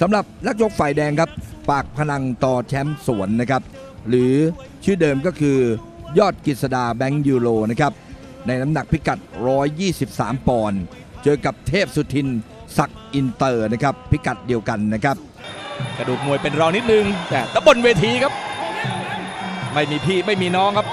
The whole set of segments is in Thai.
สำหรับนักชกฝ่ายแดงครับ ปากพนังต่อแชมป์สวนนะครับ หรือชื่อเดิมก็คือยอดกฤษดาแบงค์ยูโรนะครับ ในน้ำหนักพิกัด 123 ปอนด์เจอกับเทพสุทินศักดิ์อินเตอร์นะครับ พิกัดเดียวกันนะครับ กระดูกมวยเป็นรองนิดนึง แต่ตะบนเวทีครับ ไม่มีพี่ไม่มีน้องครับ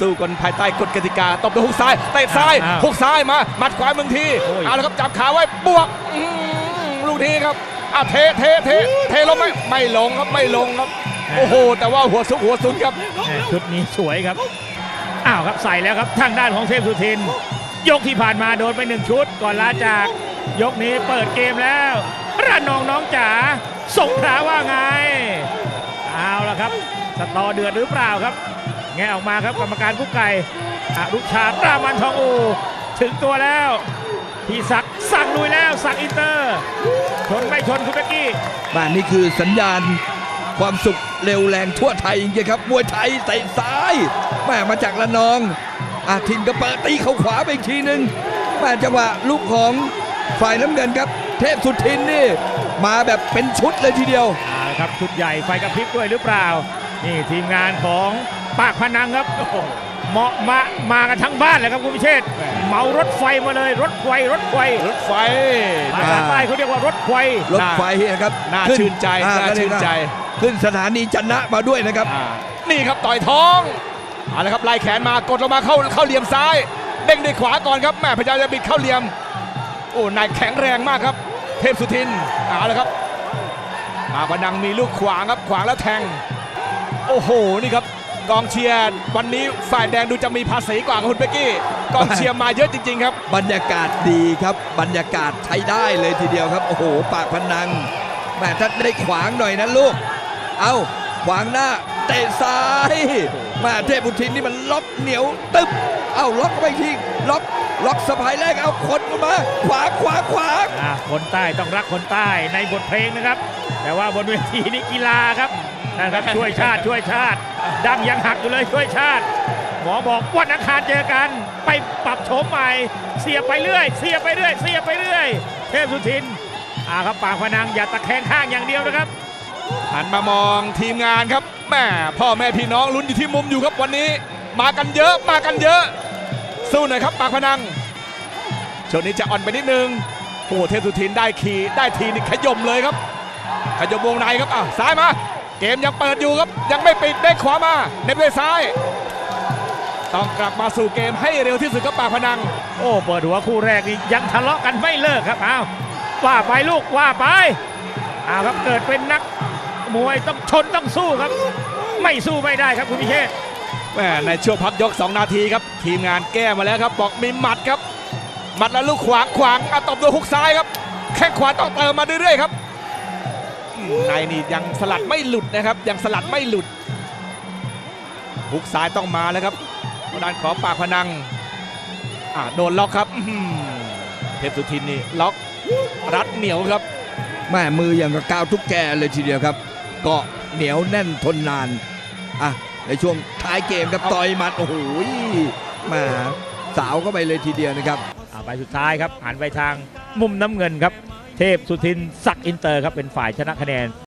สู้กันภายใต้กฎกติกาตบด้วยฮุกซ้ายเตะซ้ายอ้าวฮุกซ้ายมาหมัดขวามึงทีโอ้ยเอาละครับจับขาไว้บวกอื้อหือลูกนี้ครับ อะเทเทเทเทลงไหมไม่ลงครับไม่ลงครับ โอ้โห แต่ว่าหัวซุกหัวซุนครับ ชุดนี้สวยครับ อ้าวครับใส่แล้วครับทางด้านของเทพสุทิน ยกที่ผ่านมาโดนไปหนึ่งชุด ก่อนลาจากยกนี้เปิดเกมแล้วระนองน้องจ๋าสงขาว่าไงเอาละครับสตอเดือดหรือเปล่าครับ แงออกมาครับกรรมการกุ๊กไก่อรุชาตรามันทองอู ถึงตัวแล้ว พี่ศักดิ์สั่งลุยแล้วสั่งอินเตอร์ชนไม่ชนคุณเบกกี้บ้านนี่คือสัญญาณความสุขเร็วแรงทั่วไทยจริงๆครับมวยไทยเตะซ้ายแม่มาจากละนองอาทินก็เปิดตีเขาขวาไปอีกทีหนึ่งแม่จังหวะลูกของฝ่ายน้ำเงินครับ เทพสุทินนี่มาแบบเป็นชุดเลยทีเดียวเอาละครับชุดใหญ่ไฟกระพริบด้วยหรือเปล่า นี่ทีมงานของปากพนังครับโอ้โห เหมาะมามากันทั้งบ้านเลยครับคุณพิเชษฐ์เหมารถไฟมาเลยรถไฟรถไฟรถไฟภาษาใต้เขาเรียกว่ารถไฟรถไฟนะครับน่าขึ้ชื่นใจอ่น่าชื่นใจ ขึ้นสถานีจันนะมาด้วยนะครับอ่านี่ครับต่อยท้องเอาละครับไล่แขนมากดลงมาเข้าเข้าเหลี่ยมซ้ายเด้งด้วยขวาก่อนครับแม่พยายามจะบิดเข้าเหลี่ยมโอ้นายแข็งแรงมากครับ เทพสุทินเอาละครับปากพนังมีลูกขวางครับขวางแล้วแทง โอ้โหนี่ครับ กองเชียร์วันนี้ฝ่ายแดงดูจะมีภาษีกว่าคุณเบกกี้กองเชียร์มาเยอะจริง ๆ ครับ บรรยากาศดีครับ บรรยากาศใช้ได้เลยทีเดียวครับ โอ้โห ปากพนังแม่ถ้าได้ขวางหน่อยนะลูก เอาขวางหน้าเตะซ้าย ม่เทพบุตรทินนี่มันล็อกเหนียวตึ๊บเอาล็อกเข้าไปทีล็อกล็อกสะพายแรกเอาคนออกมา ขวาขวาขวาอะคนใต้ต้องรักคนใต้ในบทเพลงนะครับ แต่ว่าบนเวทีนี่กีฬาครับนะครับช่วยชาติช่วยชาติดังยังหักอยู่เลยช่วยชาติ หมอบอกวันอังคารเจอกัน ไปปรับโฉมใหม่ เสียไปเรื่อย เสียไปเรื่อย เสียไปเรื่อย เทพสุทินอ่าครับปากพนังอย่าตะแคงข้างอย่างเดียวนะครับ หันมามองทีมงานครับแม่พ่อแม่พี่น้องลุ้นอยู่ที่มุมอยู่ครับวันนี้ มากันเยอะมากันเยอะ สู้หน่อยครับปากพนังช่วงนี้จะอ่อนไปนิดนึงโอ้โหเทพสุทินได้ขีได้ทีนี่ขยมเลยครับ ขยมวงในครับอะซ้ายมา เกมยังเปิดอยู่ครับ ยังไม่ปิดได้ขวามาเน็บด้วยซ้าย ต้องกลับมาสู่เกมให้เร็วที่สุดครับปากพนัง โอ้เปิดหัวคู่แรกนี่ยังทะเลาะกันไม่เลิกครับอ้าวว่าไปลูกว่าไปอ้าวครับเกิดเป็นนัก มวยต้องชนต้องสู้ครับ ไม่สู้ไม่ได้ครับคุณพิเชษฐ์แม่ในช่วงพักยก 2 นาทีครับ ทีมงานแก้มาแล้วครับ บอกมีหมัดครับ หมัดแล้วลูกขวางขวางอะตบด้วยฮุกซ้ายครับ แข้งขวาต้องเติมมาเรื่อยๆครับอืมในนี่ยังสลัดไม่หลุดนะครับ ยังสลัดไม่หลุดฮุกซ้ายต้องมาแล้วครับทางด้านของปากพนังอะโดนล็อกครับอื้อหือเทพสุทินนี่ล็อกรัดเหนียวครับแม่มืออย่างกับกาวทุกแกเลยทีเดียวครับ เกาะเหนียวแน่นทนนานอะในช่วงท้ายเกมครับต่อยหมัดโอ้โหมาสาวเข้าไปเลยทีเดียวนะครับอ่าไปสุดท้ายครับหันไปทางมุมน้ำเงินครับ เทพสุทิน ศักอินเตอร์ครับเป็นฝ่ายชนะคะแนน